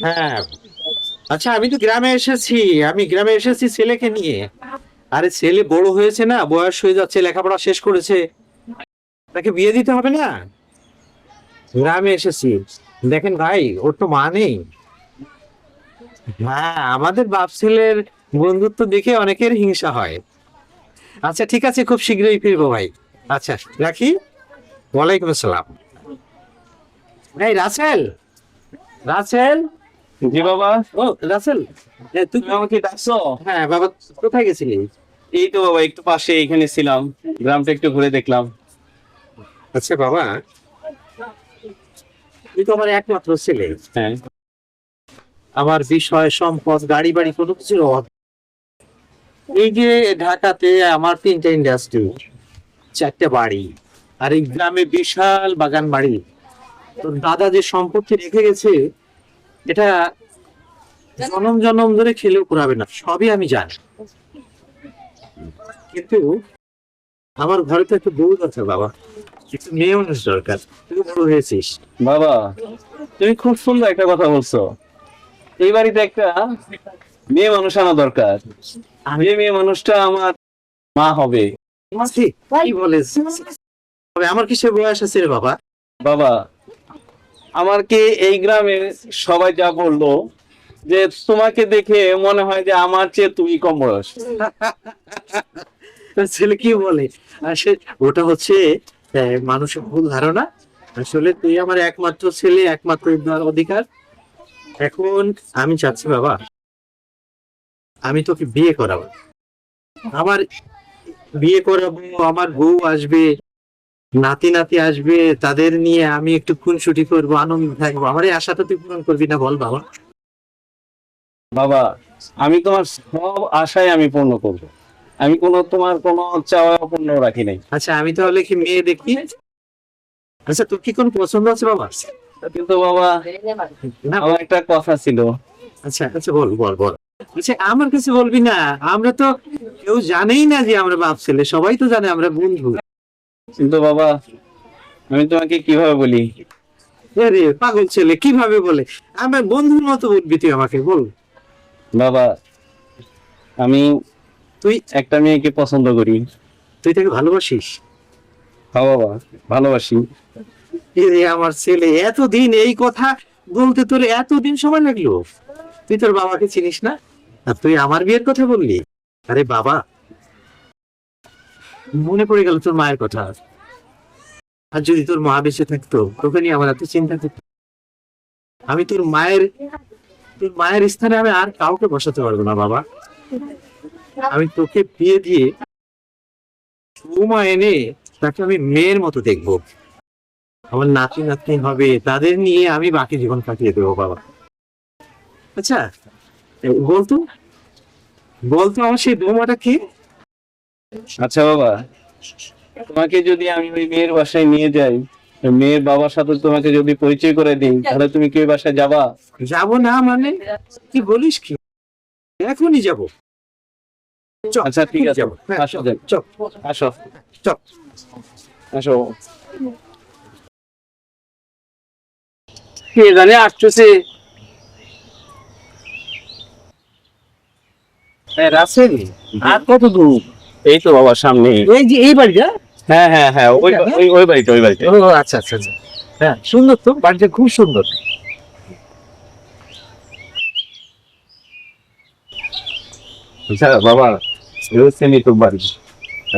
হ্যাঁ। আচ্ছা আমি তো গ্রামে এসেছি। আমি গ্রামে এসেছি ছেলেকে নিয়ে। আরে, ছেলে বড় হয়েছে না, বয়স হয়ে যাচ্ছে, লেখাপড়া শেষ করেছে। তাকে বিয়ে দিতে হবে না? গ্রামে এসেছি। দেখেন ভাই, ওর তো মা নেই। হ্যাঁ আমাদের বাপ ছেলের বন্ধুত্ব দেখে অনেকের হিংসা হয়। আচ্ছা ঠিক আছে, খুব শীঘ্রই ফিরবো ভাই। আচ্ছা রাখি? ওয়ালাইকুম আসসালাম। এই, রাসেল! রাসেল! জি বাবা। ও রাসেল তুই তুমি আমাকে ডাকছো? হ্যাঁ বাবা কোথায় গেছিলি? এই তো বাবা একটু পাশে এখানে ছিলাম। গ্রামটা একটু ঘুরে দেখলাম। আচ্ছা বাবা। তুই তো আমার একমাত্র ছেলে। হ্যাঁ। আমার বিষয় সম্পদ গাড়ি বাড়ি কোনো কিছুর অভাব। এই যে ঢাকাতে আমার তিনটা ইন্ডাস্ট্রি চারটা বাড়ি আর এই গ্রামে বিশাল বাগান বাড়ি। তোর দাদা যে সম্পত্তি রেখে গেছে এটা জনম জনম ধরে খেলেও পুরাবে না সবই আমি জানি। কিন্তু আমার ঘরে তো একটু বউ দরকার বাবা মেয়ে মানুষ দরকার তুই বড় হয়েছিস। বাবা তুমি খুব সুন্দর একটা কথা বলছো। এই বাড়িতে একটা মেয়ে মানুষ আনা দরকার। যে মেয়ে মানুষটা আমার মা হবে। কি? তবে আমার কিসের বয়স আছে রে বাবা? বাবা আমার কি এই গ্রামে সবাই যা বলল যে তোমাকে দেখে মনে হয় যে আমার চেয়ে তুমি কম বয়স। ছেলে কি বলে? আসে, ওটা হচ্ছে মানুষের ভুল ধারণা। আসলে তুই আমার একমাত্র ছেলে, একমাত্র অধিকার। এখন আমি চাচ্ছি, বাবা, আমি তোকে বিয়ে করাবো। আমার বিয়ে করাবো, আমার বউ আসবে, নাতি নাতি আসবে, তাদের নিয়ে আমি একটু খুনসুটি করব, আনন্দ থাকব। আমার এই আশাটা তুই পূরণ করবি না, বল, বাবা। বাবা আমি তোমার সব আশায় আমি পূর্ণ করব। আমি কোনো তোমার কোনো চাওয়া পূর্ণ রাখি নাই। আচ্ছা আমি তাহলে কি মেয়ে দেখি? আচ্ছা তোর কি কোন পছন্দ আছে বাবা? কিন্তু বাবা আমার একটা কথা ছিল। আচ্ছা আচ্ছা বল বল বল। আচ্ছা আমার কাছে বলবি না? আমরা তো কেউ জানেই না যে আমরা বাপ ছেলে সবাই তো জানে আমরা বন্ধু। কিন্তু বাবা আমি তোমাকে কীভাবে বলি? পাগল ছেলে কীভাবে বলে? আমার বন্ধুর মতো বলবি তুই আমাকে বল। বাবা আমি তুই একটা মেয়েকে পছন্দ করি। তুই তাকে ভালোবাসিস? হ্যাঁ বাবা ভালোবাসি। এরে আমার ছেলে এতদিন এই কথা বলতে তোর এতদিন সময় লাগল। তুই তোর বাবাকে চিনিস না? আর তুই আমার বিয়ের কথা বললি? আরে বাবা মনে পড়ে গেল তোর মায়ের কথা। আর যদি তোর মা বেঁচে থাকতো তোকে নিয়ে আমার এত চিন্তা করতো আমি তোর মায়ের তোর মায়ের স্থানে আমি আর কাউকে বসাতে পারব না, বাবা। আমি তোকে বিয়ে দিয়ে বৌমা এনে তাকে আমি মেয়ের মতো দেখব। আমার নাতি নাতনি হবে, তাদের নিয়ে আমি বাকি জীবন কাটিয়ে দেবো, বাবা। আচ্ছা বলতো? বলতো, আমার সেই বৌমাটা কি? আচ্ছা বাবা। তোমাকে যদি আমি ওই মেয়ের বাসায় নিয়ে যাই মেয়ের বাবার সাথে তোমাকে যদি পরিচয় করে দিই তাহলে তুমি কি বাসায় যাবা? যাব না মানে? কি বলিস কি? এখনই যাব। আচ্ছা ঠিক আছে। যাব। হ্যাঁ, আসো আসো। চল। আসো। কে জানে আসছে রাসেল আর কত দূর? এই তো বাবা সামনে। এই যে এই বাড়িটা? হ্যাঁ হ্যাঁ হ্যাঁ ওই ওই ওই বাড়িতে ওই বাড়িতে। ও আচ্ছা আচ্ছা আচ্ছা। হ্যাঁ সুন্দর তো বাড়িটা খুব সুন্দর। আচ্ছা বাবা রেসেনি তোর বাড়ি।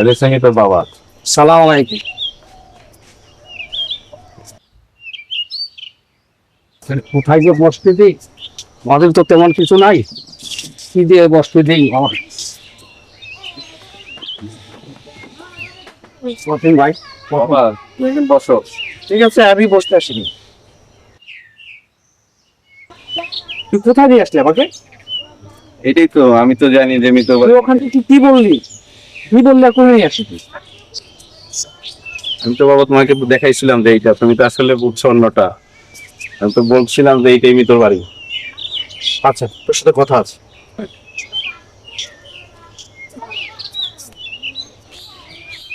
রেসেনি বাবা। সালাম আলাইকুম। কোথায় যে বসতে দিই? আমাদের তো তেমন কিছু নাই। কি দিয়ে বসতে দিই? আমার বসেন ভাই বসো। ঠিক আছে আমি বসতে আসিনি। তুই কোথায় দিয়ে আসলি আমাকে? এটাই তো আমি তো জানি যে আমি তো ওখান থেকে কি বললি? কি বললি আর করে নিয়ে আসিস আমি তো বাবা তোমাকে দেখাইছিলাম যে এইটা তুমি তো আসলে বুঝছ অন্যটা। আমি তো বলছিলাম যে এইটাই তোর বাড়ি। আচ্ছা তোর সাথে কথা আছে।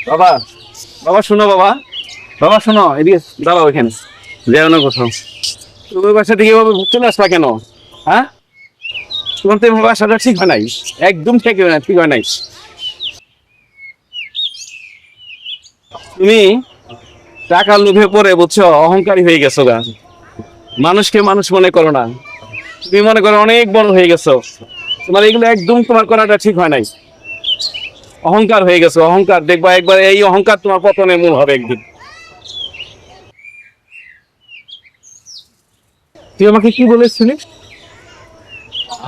বাবা বাবা শোনো বাবা। বাবা শোনো, এদিকে দাঁড়াও এখানে। যেও না কোথাও। তুমি বাসা থেকে বাবা চলে আসবা কেন? হ্যাঁ? তোমার তো এভাবে আসাটা ঠিক হয় নাই। একদম ঠিক হয় না, ঠিক হয় নাই। তুমি টাকার লোভে পড়ে, বুঝছ? অহংকারী হয়ে গেছো গা। মানুষকে মানুষ মনে করো না। তুমি মনে করো অনেক বড় হয়ে গেছো। তোমার এগুলো একদম তোমার করাটা ঠিক হয় নাই। অহংকার হয়ে গেছে, অহংকার। দেখবা একবার এই অহংকার তোমার পতনের মূল হবে একদিন। তুই আমাকে কি বলেছিলি?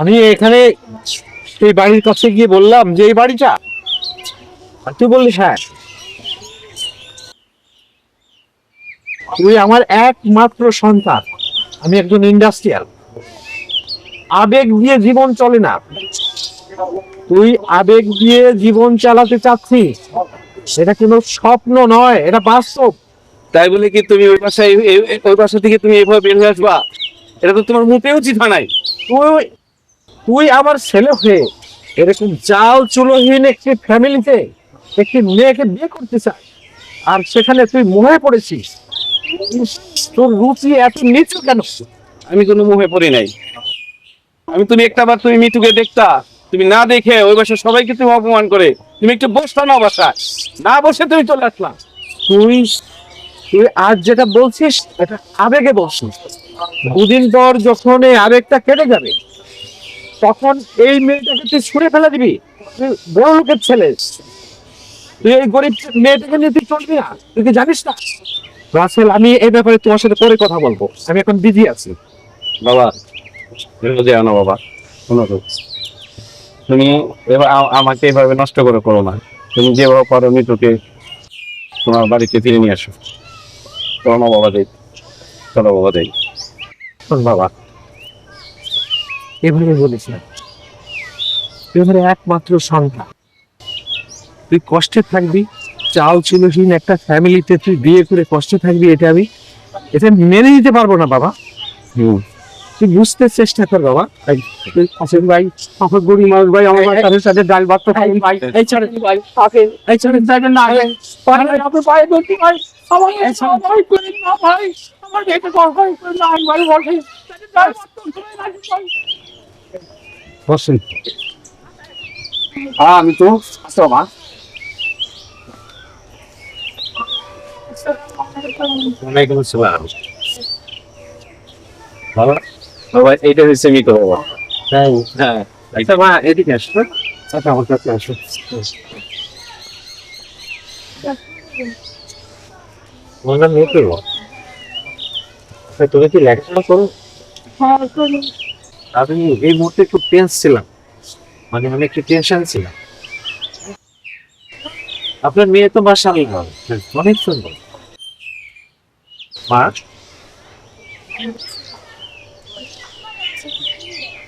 আমি এখানে এই বাড়ির কাছে গিয়ে বললাম যে, এই বাড়িটা? আর তুই বললি হ্যাঁ। তুই আমার একমাত্র সন্তান। আমি একজন ইন্ডাস্ট্রিয়াল। আবেগ দিয়ে জীবন চলে না। তুই আবেগ দিয়ে জীবন চালাতে চাচ্ছিস? এটা কোনো স্বপ্ন নয় এটা বাস্তব। তাই বলে কি তুমি ওই বাসায় ওই বাসা থেকে তুমি এভাবে বের হয়ে আসবা? এটা তো তোমার উচিত হয় নাই। তুই তুই আমার ছেলে হয়ে এরকম চাল চুলোহীন একটি ফ্যামিলিতে একটি মেয়েকে বিয়ে করতে চাই আর সেখানে তুই মোহে পড়েছিস তোর রুচি এত নিচু কেন? আমি কোনো মুখে পড়ি নাই। আমি তুমি একটা বার তুমি মিতুকে দেখতা। তুমি না দেখে ওই বাসায় সবাইকে তুমি অপমান করে, তুমি একটু বসতা না বাসায়। না বসে তুমি চলে আসলাম তুই তুই আজ যেটা বলছিস, এটা আবেগে বস। দুদিন পর যখন এই আবেগটা কেটে যাবে, তখন এই মেয়েটাকে তুই ছুঁড়ে ফেলে দিবি। তুই বড় লোকের ছেলে। তুই এই গরিব মেয়েটাকে নিয়ে তুই চলবি না। তুই কি জানিস না? রাসেল, আমি এই ব্যাপারে তোমার সাথে পরে কথা বলব। আমি এখন বিজি আছি। বাবা না বাবা। শোনো তো। তুমি এবার আমাকে এভাবে নষ্ট করে করো না। তুমি যেভাবে পারো তোকে তোমার বাড়িতে ফিরে নিয়ে আসো। চলো না বাবা যাই চলো বাবা শোন বাবা। এভাবে বলিস না তুই একমাত্র সন্তান। তুই কষ্টে থাকবি চাল ছিলহীন একটা ফ্যামিলিতে তুই বিয়ে করে কষ্টে থাকবি এটা আমি এটা মেনে নিতে পারব না বাবা। হুম। তুই বুঝতে চেষ্টা কর বাবা। এই, তুই আসেন ভাই আমার গরিব মানুষ ভাই আমার সাথে সাথে ডাল ভাত তো খাইন ভাই এই ছাড়েন ভাই থাকেন এই ছাড়েন যাবেন না পারে আপনি পায়ে ধরতে ভাই আমার এই ছাড়েন। ভাই করেন না ভাই। আমার মেয়েকে দরকার করে না আমি বাড়ি বসে। ডাল ভাত তো খাই না ভাই। বসেন। হ্যাঁ আমি তো আসো মা ওয়ালাইকুম আসসালাম। বাবা। বাবা এইটা হচ্ছে মিতো বাবা। তাই? হ্যাঁ। আচ্ছা মা এদিকে আসো। আচ্ছা আমার কাছে আসো। তোমার নাম মেয়ে করব তুমি কি লেখাপড়া করো? আমি এই মুহূর্তে একটু টেন্স ছিলাম। মানে আমি একটু টেনশন ছিলাম। আপনার মেয়ে তো মা মাসাল্লাহ অনেক সুন্দর। মা?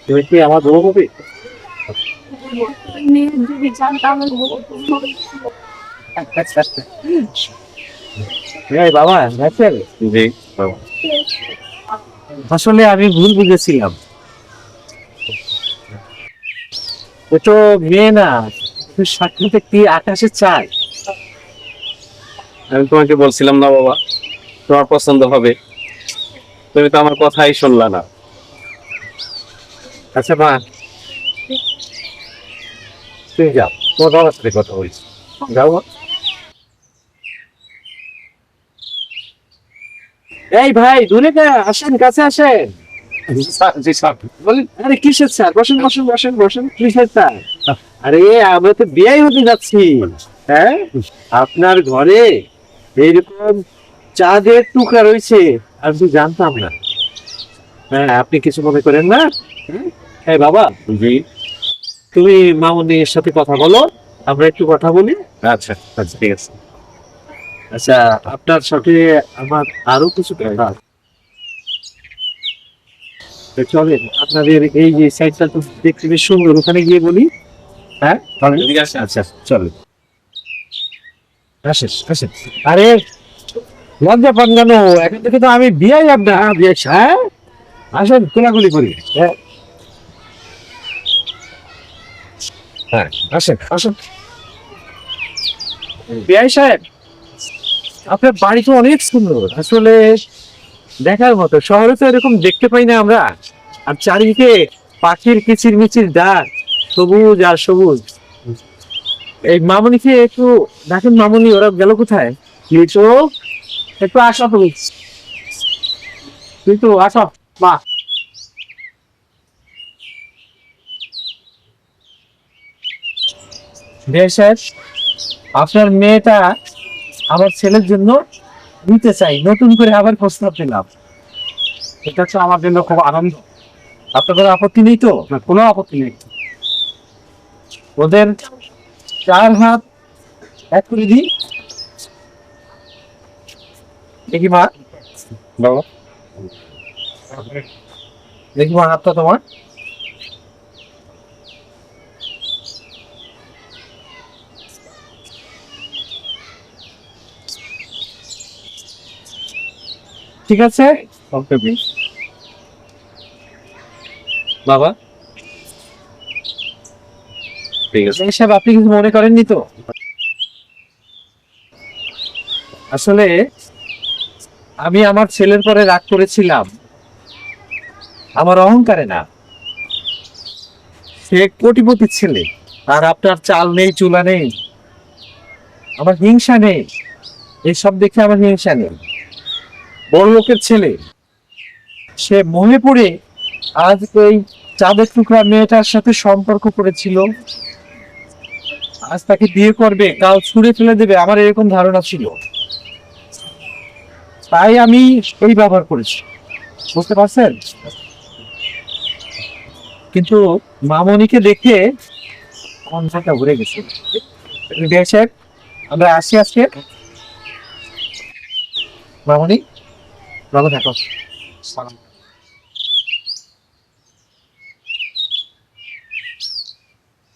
তুমি কি আমার বাবা আসলে আমি ভুল বুঝেছিলাম। ও তো মেয়ে না তোর সাক্ষাতে কি আকাশে চায় আমি তোমাকে বলছিলাম না বাবা। তোমার পছন্দ হবে। তুমি তো আমার কথাই শুনলা না। আচ্ছা মা। তুমি যাও। তোমার বাবার সাথে কথা বলছি। যাও এই ভাই দূরে আসেন কাছে আসেন। জি স্যার। বলেন আরে কিসের স্যার? বসেন বসেন বসেন বসেন। কিসের স্যার? আরে আমরা তো বিয়ে হতে যাচ্ছি। হ্যাঁ? আপনার ঘরে এইরকম চাঁদের টুকরা রয়েছে। আমি জানতাম না। হ্যাঁ আপনি কিছু মনে করেন না? হ্যাঁ বাবা। জি। তুমি মামনির সাথে কথা বলো আমরা একটু কথা বলি। আচ্ছা আচ্ছা ঠিক আছে। আচ্ছা আপনার সাথে আমার আরও কিছু কথা চলেন আপনাদের এই যে সাইডটা তো দেখতে বেশ সুন্দর ওখানে গিয়ে বলি। হ্যাঁ আচ্ছা চলেন। আসেন আসেন। আরে লজ্জা পান কেন? এখন থেকে তো আমি বিয়ে যাব না বিয়ে হ্যাঁ আসেন কোলাগুলি করি। হ্যাঁ। হ্যাঁ আসেন আসেন। বিআই সাহেব, আপনার বাড়ি তো অনেক সুন্দর। আসলে দেখার মতো শহরে তো এরকম দেখতে পাই না আমরা। আর চারিদিকে পাখির কিচির মিচির ডাক, সবুজ আর সবুজ। এই মামনিকে একটু দেখেন মামনি, ওরা গেল কোথায়? একটু আসো তুমি। লিটু, আসো, মা। সাহেব, আপনার মেয়েটা আমার ছেলের জন্য নিতে চাই নতুন করে আবার প্রস্তাব দিলাম। এটা তো আমার জন্য খুব আনন্দ। আপনার কোনো আপত্তি নেই তো? না কোনো আপত্তি নেই। ওদের চার হাত এক করে দিই। দেখি মা। বাবা। দেখি মা হাতটা তোমার। ঠিক আছে? ওকে বাবা? ঠিক আছে। সাহেব আপনি কিছু মনে করেননি তো? আসলে আমি আমার ছেলের পরে রাগ করেছিলাম। আমার অহংকারে না। সে কোটিপতির ছেলে। আর আপনার চাল নেই চুলা নেই। আমার হিংসা নেই। এসব দেখে আমার হিংসা নেই। বড় লোকের ছেলে। সে মনে পড়ে আজ এই চাঁদের টুকরা মেয়েটার সাথে সম্পর্ক করেছিল। আজ তাকে বিয়ে করবে কাল ছুঁড়ে ফেলে দেবে, আমার এরকম ধারণা ছিল। তাই আমি এই ব্যবহার করেছি। বুঝতে পারছেন? কিন্তু মামনিকে দেখে কনসাটা ঘুরে গেছে। আমরা আসি আজকে। মামনি? ভালো থাকো সালাম